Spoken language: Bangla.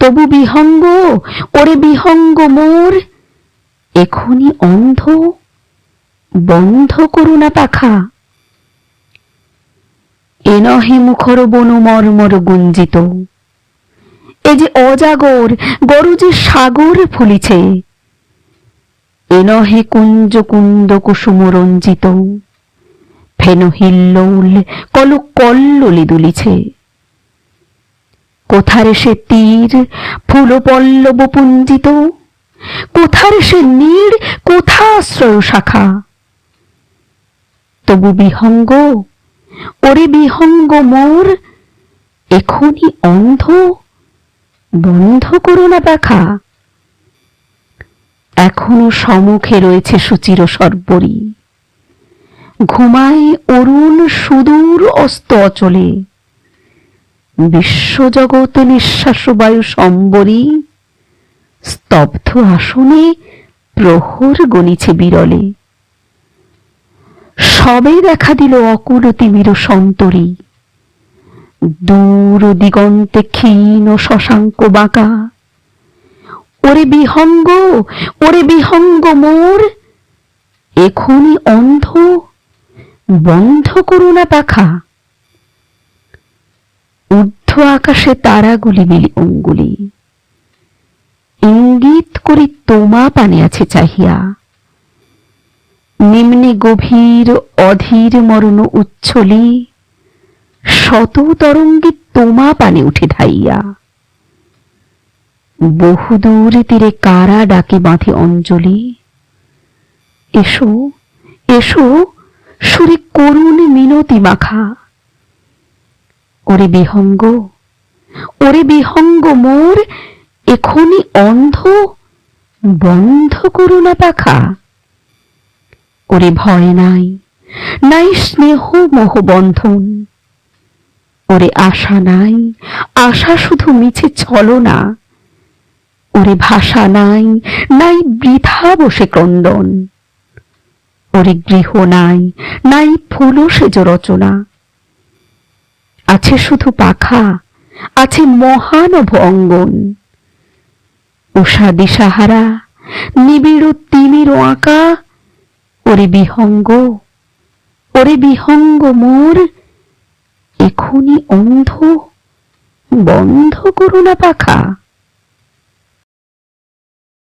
তবু বিহঙ্গ ওরে বিহঙ্গ মোর। এখনি অন্ধ, বন্ধ করুণা পাখা। এ নহে মুখর বনু মর্মর গুঞ্জিত। এ যে অজাগর, গরু যে সাগর ফুলিছে। এ নহে কুঞ্জ কুন্দ কুসুম রঞ্জিত। ফেন হিল্লোল, কল কল্লোলি দুলিছে। কোথারে সে তীর ফুল পল্লব পুঞ্জিত? কোথারে সে নীড়, কোথা আশ্রয় শাখা? তবু বিহঙ্গ, ওরে বিহঙ্গ মোর এখনি অন্ধ, বন্ধ করো না দেখা এখনও সমুখে রয়েছে সুচির সর্বরী। ঘুমায় অরুণ সুদূর অস্ত অচলে। বিশ্বজগৎ নিঃশ্বাস বায়ু সম্বরী, স্তব্ধ আসনে প্রহর গণিছে বিরলে। সবে দেখা দিল অকুল তিমির সন্তরী। দূর দিগন্তে ক্ষীণ শশাঙ্ক বাঁকা। ওরে বিহঙ্গ ওরে বিহঙ্গ মোর, এখনি অন্ধ, বন্ধ করুণা পাখা। ঊর্ধ্ব আকাশে তারাগুলি মিলি অঙ্গুলি। ইঙ্গিত করি তোমা পানে আছে চাহিয়া। নিম্নে গভীর অধীর মরণ উচ্ছলি শত তরঙ্গে তোমা পানে উঠে ধাইয়া। বহুদূর তীরে কারা ডাকে বাঁধে অঞ্জলি। এসো এসো, সুরে করুণ মিনতি মাখা। ওরে বিহঙ্গ। ওরে বিহঙ্গ মোর, এখনি অন্ধ, বন্ধ করুণা পাখা। ওরে ভয় নাই নাই স্নেহ মোহ বন্ধন। ওরে আশা নাই, আশা শুধু মিছে ছলনা ওরে ভাষা নাই নাই বৃথা বসে ক্রন্দন। ওরে গৃহ নাই নাই ফুল সেজ রচনা। আছে শুধু পাখা, আছে মহানভ অঙ্গন। উষা দিশাহারা, নিবিড় তিমির আঁকা, ওরে বিহঙ্গ ওরে বিহঙ্গ মোর, এখনি অন্ধ, বন্ধ করুণা পাখা।